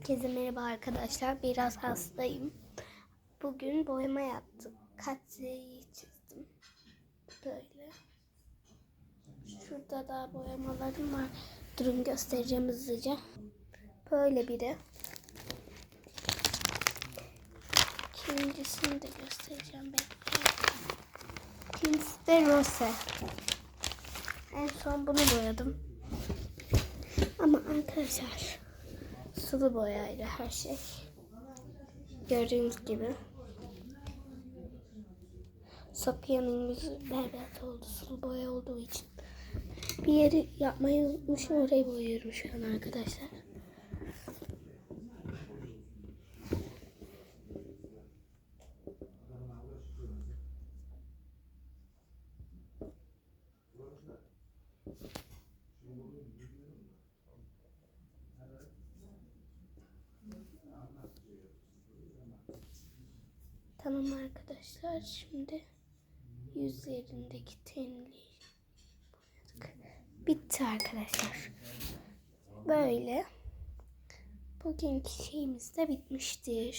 Herkese merhaba arkadaşlar. Biraz hastayım. Bugün boyama yaptık. Katsayı çizdim. Böyle. Şurada da boyamalarım var. Durun göstereceğim hızlıca. Böyle biri. İkincisini de göstereceğim. Bekleyin. İkincisi de rose. En son bunu boyadım. Ama arkadaşlar sulu boyayla her şey. Gördüğünüz gibi. Sofya'nın yüzü berbat oldu sulu boya olduğu için. Bir yeri yapmayı unutmuşum orayı boyuyorum şu an arkadaşlar. Tamam arkadaşlar şimdi yüzlerindeki tenliği. Bitti arkadaşlar. Böyle bugünkü şeyimiz de bitmiştir.